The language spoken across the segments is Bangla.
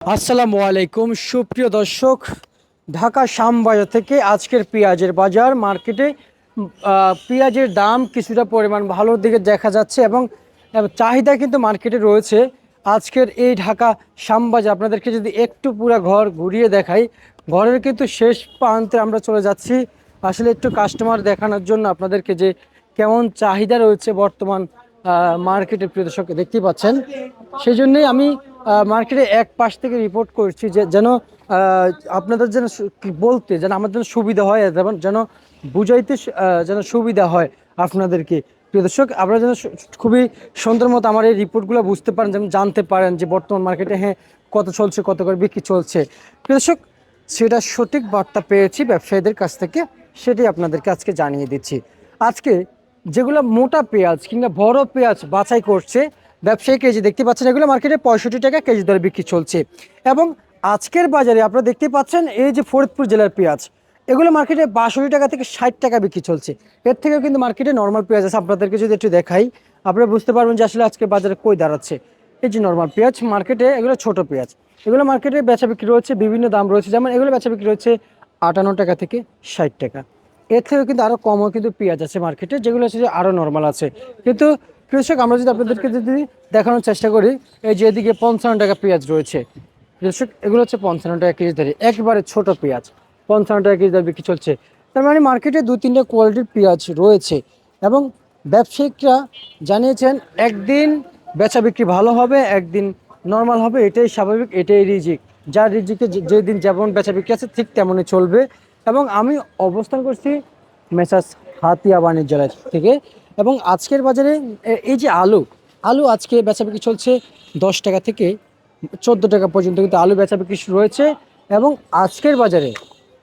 আসসালামু আলাইকুম, সুপ্রিয় দর্শক। ঢাকা শ্যামবাজার থেকে আজকের পেঁয়াজের বাজার মার্কেটে পেঁয়াজের দাম কিছুটা পরিমাণ ভালোর দিকে দেখা যাচ্ছে এবং চাহিদা কিন্তু মার্কেটে রয়েছে। আজকের এই ঢাকা শ্যামবাজার আপনাদেরকে যদি একটু পুরো ঘর ঘুরিয়ে দেখাই, ঘরের কিন্তু শেষ প্রান্তে আমরা চলে যাচ্ছি। আসলে একটু কাস্টমার দেখানোর জন্য আপনাদেরকে যে কেমন চাহিদা রয়েছে বর্তমান মার্কেটের প্রিয় দর্শক দেখতেই পাচ্ছেন। সেই জন্যেই আমি মার্কেটে এক পাশ থেকে রিপোর্ট করছি যে যেন আপনাদের যেন বলতে, যেন আমাদের যেন সুবিধা হয়, যেমন যেন বুঝাইতে যেন সুবিধা হয় আপনাদেরকে। প্রিয় দর্শক, আপনারা যেন খুবই সুন্দর মতো আমার এই রিপোর্টগুলো বুঝতে পারেন যেন জানতে পারেন যে বর্তমান মার্কেটে হ্যাঁ কত চলছে, কত করে বিক্রি চলছে। প্রিয় দর্শক, সেটা সঠিক বার্তা পেয়েছি ব্যবসায়ীদের কাছ থেকে, সেটাই আপনাদেরকে আজকে জানিয়ে দিচ্ছি। আজকে যেগুলো মোটা পেঁয়াজ কিংবা বড় পেঁয়াজ বাছাই করছে ব্যবসায়ী কেজি দেখতে পাচ্ছেন, এগুলো মার্কেটে পঁয়ষট্টি টাকা কেজি দরে বিক্রি চলছে। এবং আজকের বাজারে আপনারা দেখতে পাচ্ছেন, এই যে ফরিদপুর জেলার পেঁয়াজ, এগুলো মার্কেটে বাষট্টি টাকা থেকে ষাট টাকা বিক্রি চলছে। এর থেকেও কিন্তু মার্কেটে নর্মাল পেঁয়াজ আছে, আপনাদেরকে যদি একটু দেখাই, আপনারা বুঝতে পারবেন যে আসলে আজকে বাজারে কই দাঁড়াচ্ছে। এই যে নর্মাল পেঁয়াজ মার্কেটে এগুলো ছোট পেঁয়াজ। এগুলো মার্কেটে বেচা বিক্রি রয়েছে, বিভিন্ন দাম রয়েছে। যেমন এগুলো বেচা বিক্রি রয়েছে আটান্ন টাকা থেকে ষাট টাকা। এর থেকেও কিন্তু আরও কমও কিন্তু পেঁয়াজ আছে মার্কেটে যেগুলো হচ্ছে যে আরও নর্মাল আছে। কিন্তু কৃষক আমরা যদি আপনাদেরকে যদি দেখানোর চেষ্টা করি এই যে এদিকে পঞ্চান্ন টাকা পেঁয়াজ রয়েছে। কৃষক এগুলো হচ্ছে পঞ্চান্ন টাকা কেজি ধরে একবারে ছোট পেঁয়াজ। পঞ্চান্ন টাকা কেজি দরে বিক্রি চলছে। তার মানে মার্কেটে দু তিনটা কোয়ালিটির পেঁয়াজ রয়েছে এবং ব্যবসায়িকরা জানিয়েছেন একদিন বেচা বিক্রি ভালো হবে একদিন নর্মাল হবে এটাই স্বাভাবিক এটাই রিজিক যার রিজিকে যে- যেদিন যেমন বেচা বিক্রি আছে ঠিক তেমনই চলবে। এবং আমি অবস্থান করছি মেসাস হাতিয়া বাণিজ্যালয় থেকে। এবং আজকের বাজারে এই যে আলু আলু আজকে বেচা বিক্রি চলছে দশ টাকা থেকে চোদ্দ টাকা পর্যন্ত কিন্তু আলু বেচা বিক্রি শুরু হয়েছে এবং আজকের বাজারে,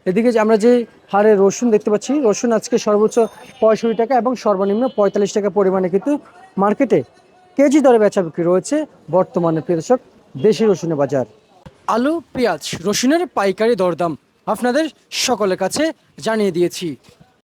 এদিকে যে আমরা যে হারে রসুন দেখতে পাচ্ছি, রসুন আজকে সর্বোচ্চ পঁয়ষট্টি টাকা এবং সর্বনিম্ন পঁয়তাল্লিশ টাকা পরিমাণে কিন্তু মার্কেটে কেজি দরে বেচা বিক্রি রয়েছে বর্তমানে, প্রিয় দর্শক, দেশি রসুনের বাজার। আলু, পেঁয়াজ, রসুনের পাইকারি দরদাম আপনাদের সকলের কাছে জানিয়ে দিয়েছি।